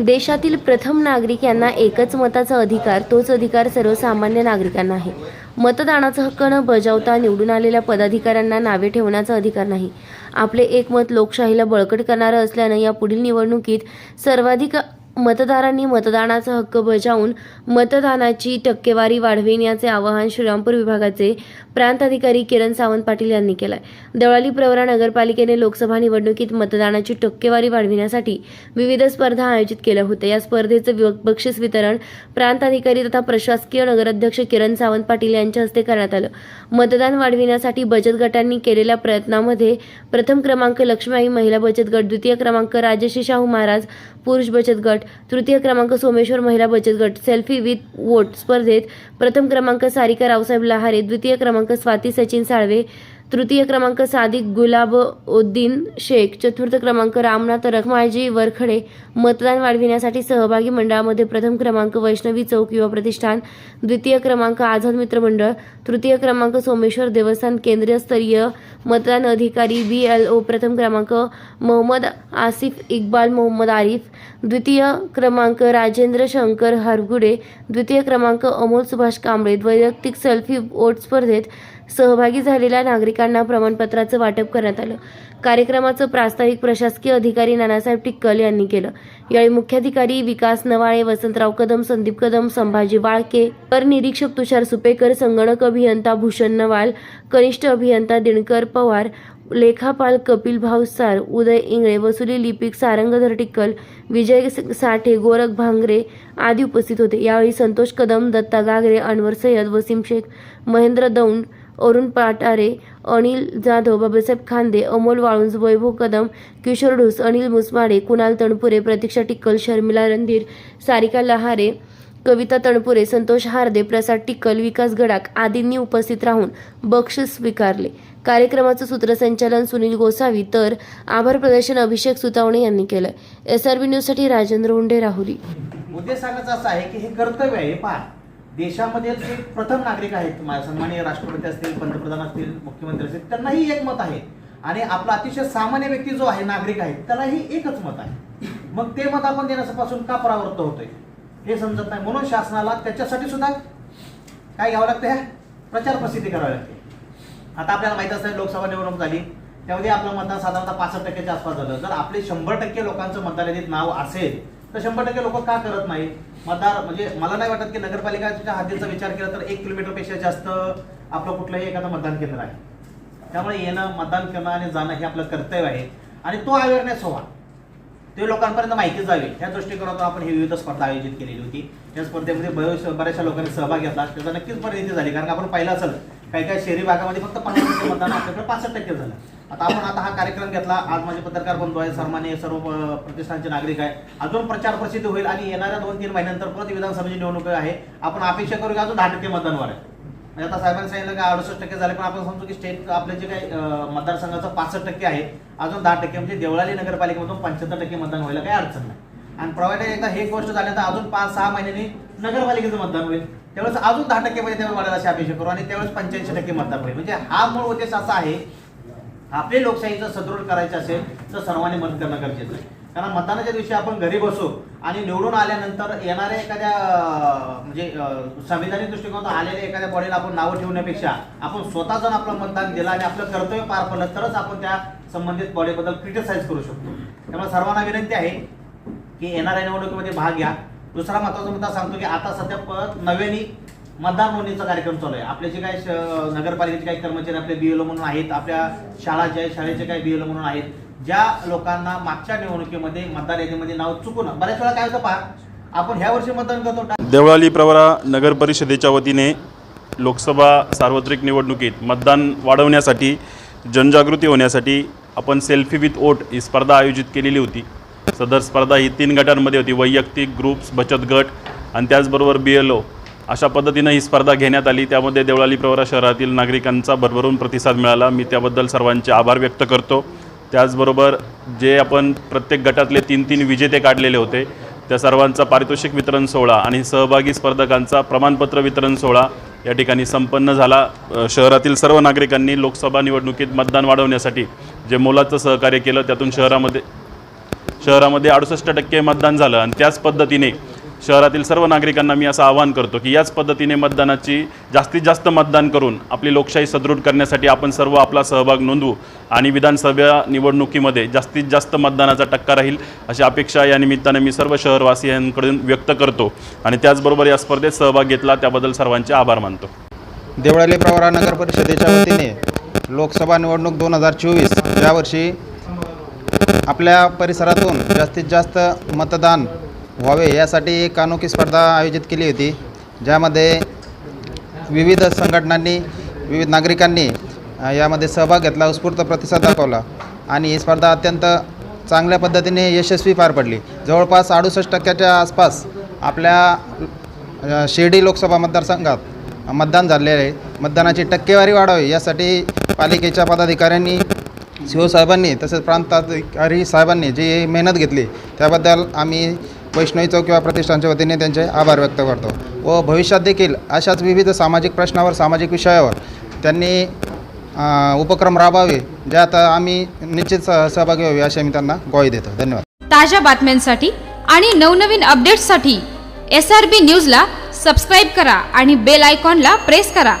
देशातील प्रथम नागरिक यांना एकच मताचा अधिकार तोच अधिकार सर्वसामान्य नागरिकांना आहे. मतदानाचा हक्क न बजावता निवडून आलेल्या पदाधिकाऱ्यांना नावे ठेवण्याचा अधिकार नाही. आपले एक मत लोकशाहीला बळकट करणारं असल्यानं या पुढील निवडणुकीत सर्वाधिक मतदारांनी मतदानाचा हक्क बजावून मतदानाची टक्केवारी वाढविण्याचे आवाहन श्रीरामपूर विभागाचे प्रांत अधिकारी किरण सावंत पाटील यांनी केलं आहे देवळाली प्रवरा नगरपालिकेने लोकसभा निवडणुकीत मतदानाची टक्केवारी वाढविण्यासाठी विविध स्पर्धा आयोजित केल्या होत्या. या स्पर्धेचं बक्षीस वितरण प्रांत अधिकारी तथा प्रशासकीय नगराध्यक्ष किरण सावंत पाटील यांच्या हस्ते करण्यात आलं. मतदान वाढविण्यासाठी बचत गटांनी केलेल्या प्रयत्नामध्ये प्रथम क्रमांक लक्ष्मीबाई महिला बचत गट द्वितीय क्रमांक राजश्री शाहू महाराज पुरुष बचत गट तृतीय क्रमांक सोमेश्वर महिला बचत गट. सेल्फी विथ वोट स्पर्धेत प्रथम क्रमांक सारिका रावसाहेब लहारे द्वितीय क्रमांक स्वाती सचिन साळवे तृतीय क्रमांक सादिक गुलाब उद्दीन शेख. चतुर्थ क्रमांक रामनाथ रखमाळजी वरखडे. मतदान वाढविण्यासाठी सहभागी मंडळामध्ये प्रथम क्रमांक वैष्णवी चौक युवा प्रतिष्ठान. द्वितीय क्रमांक आझाद मित्र मंडळ. तृतीय क्रमांक सोमेश्वर देवस्थान केंद्रीय स्तरीय मतदान अधिकारी बी एल ओ. प्रथम क्रमांक मोहम्मद आसिफ इक्बाल मोहम्मद आरिफ. द्वितीय क्रमांक राजेंद्र शंकर हरगुडे. द्वितीय क्रमांक अमोल सुभाष कांबळे. वैयक्तिक सेल्फी वोट स्पर्धेत सहभागी झालेल्या नागरिकांना प्रमाणपत्राचं वाटप करण्यात आलं. कार्यक्रमाचं प्रास्ताविक प्रशासकीय अधिकारी नानासाहेब टिक्कल यांनी केलं. यावेळी मुख्याधिकारी विकास नवाळे वसंतराव कदम संदीप कदम संभाजी बाळके कर निरीक्षक तुषार सुपेकर संगणक अभियंता भूषण नवाल कनिष्ठ अभियंता दिनकर पवार लेखापाल कपिल भावसार उदय इंगळे वसुली लिपिक सारंगधर टिक्कल विजय साठे गोरख भांगरे आदी उपस्थित होते. यावेळी संतोष कदम दत्ता गागरे अनवर सय्यद वसीम शेख महेंद्र दौंड अरुण पाटारे अनिल जाधव बाबासाहेब खांदे अमोल वाळुंज वैभव कदम किशोर ढोस अनिल मुसमाडे कुणाल तणपुरे प्रतीक्षा टिक्कल शर्मिला रणधीर सारिका लहारे कविता तणपुरे संतोष हार्दे प्रसाद टिक्कल विकास गडाक आदींनी उपस्थित राहून बक्षीस स्वीकारले. कार्यक्रमाचं सूत्रसंचालन सुनील गोसावी तर आभार प्रदर्शन अभिषेक सुतावणे यांनी केलं. एस आर बी न्यूजसाठी राजेंद्र हुंडे राहुरी. उद्देश सांगायचं असं आहे की हे कर्तव्य आहे पहा देशामध्ये जे प्रथम नागरिक आहेत सन्माननीय राष्ट्रपती असतील पंतप्रधान असतील मुख्यमंत्री असतील त्यांनाही एक मत आहे. आणि आपला अतिशय सामान्य व्यक्ती जो आहे नागरिक आहे त्यालाही एकच मत आहे. मग ते मत आपण देण्यापासून का परावृत्त होतोय? हे समजत नाही. म्हणून शासनाला त्याच्यासाठी सुद्धा काय घ्यावं लागतं ह्या? प्रचार प्रसिद्धी करावी लागते. आता आपल्याला माहीत असतं लोकसभा निवडणूक झाली. त्यामध्ये आपलं मतदान साधारणतः पासष्ट टक्क्याच्या आसपास झालं. जर आपले शंभर टक्के लोकांचं मतदार यादीत नाव असेल तर शंभर टक्के लोक का करत नाही मतदार म्हणजे मला नाही वाटत की नगरपालिकाच्या हद्दीचा विचार केला तर एक किलोमीटरपेक्षा जास्त आपलं कुठलंही एखादं मतदान केंद्र आहे. त्यामुळे येणं मतदान करणं आणि जाणं हे आपलं कर्तव्य आहे. आणि तो अवेअरनेस व्हावा ते लोकांपर्यंत माहिती जावी. ह्या दृष्टिकोनातून आपण ही विविध स्पर्धा आयोजित केलेली होती. या स्पर्धेमध्ये बरेच बऱ्याचशा लोकांनी सहभाग घेतला. त्याचा नक्कीच परिणिती झाली. कारण आपण पाहिलं असेल काही काही शहरी भागामध्ये फक्त पन्नास टक्के मतदान आपल्याकडे पासष्ट टक्के झालं. आता आपण आता हा कार्यक्रम घेतला. आज माझे पत्रकार बंधू आहे सर्वांनी सर्व प्रतिष्ठानचे नागरिक आहे. अजून प्रचार प्रसिद्ध होईल आणि येणाऱ्या दोन तीन महिन्यानंतर परत विधानसभेची निवडणूक आहे. आपण अपेक्षा करू की अजून दहा टक्के मतदानवर आहे. म्हणजे आता साहेबांनी सांगितलं की अडुसष्ट टक्के झाले पण आपण समजू की स्टेट आपले जे काही मतदारसंघाचं पासष्ट टक्के आहे अजून दहा टक्के म्हणजे देवळाली नगरपालिकेमधून पंच्याहत्तर टक्के मतदान व्हायला काही अडचण नाही. आणि प्रोव्हाइडेड एकदा हे गोष्ट झाली तर अजून पाच सहा महिन्यांनी नगरपालिकेचं मतदान होईल. त्यावेळेस अजून दहा टक्के म्हणजे त्यावेळेस वाढायला अशी अपेक्षा करू आणि त्यावेळेस पंच्याऐंशी टक्के मतदान होईल. म्हणजे हा मूळ उद्देश असा आहे आपली लोकशाहीचं सदृढ करायचं असेल तर सर्वांनी मत करणं गरजेचं आहे. कारण मतदानाच्या दिवशी आपण घरी बसू आणि निवडून आल्यानंतर येणाऱ्या एखाद्या म्हणजे संविधानिक दृष्टिकोनातून आलेल्या एखाद्या बॉडीला आपण नावं ठेवण्यापेक्षा आपण स्वतः जाऊन आपलं मतदान दिलं आणि आपलं कर्तव्य पार पडलं तरच आपण त्या संबंधित बॉडीबद्दल क्रिटिसाइज करू शकतो. त्यामुळे सर्वांना विनंती आहे की येणाऱ्या निवडणुकीमध्ये भाग घ्या. दुसरा महत्त्वाचा मुद्दा सांगतो की आता सध्या परत नव्याने मतदार नोंदणीचा कार्यक्रम चालू आहे. आपले जे काही श- नगरपालिकेचे काही कर्मचारी आपले बीएलओ म्हणून आहेत आपल्या शाळा ज्या शाळेचे काही बीएलओ म्हणून आहेत ज्या लोकांना मागच्या निवडणुकीमध्ये मतदार यादीमध्ये नाव चुकून बऱ्याच वेळा काय होतं पहा आपण ह्या वर्षी मतदान करतो. देवळाली प्रवरा नगर परिषदेच्या वतीने लोकसभा सार्वत्रिक निवडणुकीत मतदान वाढवण्यासाठी जनजागृती होण्यासाठी आपण सेल्फी विथ ओट ही स्पर्धा आयोजित केलेली होती. सदर स्पर्धा ही तीन गटांमध्ये होती. वैयक्तिक ग्रुप्स बचत गट आणि त्याचबरोबर बी एल ओ अशा पद्धतीनं ही स्पर्धा घेण्यात आली. त्यामध्ये देवळाली प्रवरा शहरातील नागरिकांचा भरभरून प्रतिसाद मिळाला. मी त्याबद्दल सर्वांचे आभार व्यक्त करतो. त्याचबरोबर जे आपण प्रत्येक गटातले तीन तीन विजेते काढलेले होते त्या सर्वांचा पारितोषिक वितरण सोहळा आणि सहभागी स्पर्धकांचा प्रमाणपत्र वितरण सोहळा या ठिकाणी संपन्न झाला. शहरातील सर्व नागरिकांनी लोकसभा निवडणुकीत मतदान वाढवण्यासाठी जे मोलाचं सहकार्य केलं त्यातून शहरामध्ये शहरामध्ये अडुसष्ट टक्के मतदान झालं. आणि त्याच पद्धतीने शहरातील सर्व नागरिकांना मी असं आवाहन करतो की याच पद्धतीने मतदानाची जास्तीत जास्त मतदान करून आपली लोकशाही सदृढ करण्यासाठी आपण सर्व आपला सहभाग नोंदवू आणि विधानसभा निवडणुकीमध्ये जास्तीत जास्त मतदानाचा टक्का राहील अशी अपेक्षा या निमित्ताने मी सर्व शहरवासियांकडून व्यक्त करतो. आणि त्याचबरोबर या स्पर्धेत सहभाग घेतला त्याबद्दल सर्वांचे आभार मानतो. देवळाली प्रवरा नगर परिषदेच्या वतीने लोकसभा निवडणूक दोन हजार चोवीस यावर्षी आपल्या परिसरातून जास्तीत जास्त मतदान व्हावे यासाठी एक अनोखी स्पर्धा आयोजित केली होती ज्यामध्ये विविध संघटनांनी विविध नागरिकांनी यामध्ये सहभाग घेतला उत्स्फूर्त प्रतिसाद दाखवला आणि ही स्पर्धा अत्यंत चांगल्या पद्धतीने यशस्वी पार पडली. जवळपास अडुसष्ट टक्क्याच्या आसपास आपल्या शिर्डी लोकसभा मतदारसंघात मतदान झालेले आहे. मतदानाची टक्केवारी वाढावी यासाठी पालिकेच्या पदाधिकाऱ्यांनी सी साहेबांनी तसेच प्रांताधिकारी साहेबांनी जी मेहनत घेतली त्याबद्दल आम्ही वैष्णवी चौक किंवा प्रतिष्ठानच्या वतीने त्यांचे आभार व्यक्त करतो. व भविष्यात देखील अशाच विविध सामाजिक प्रश्नावर सामाजिक विषयावर त्यांनी उपक्रम राबवावे ज्यात आम्ही निश्चित सहभागी व्हावे असे मी त्यांना ग्वाही देतो. धन्यवाद. ताज्या बातम्यांसाठी आणि नवनवीन अपडेट्ससाठी एस आर बी न्यूजला सबस्क्राईब करा आणि बेल आयकॉनला प्रेस करा.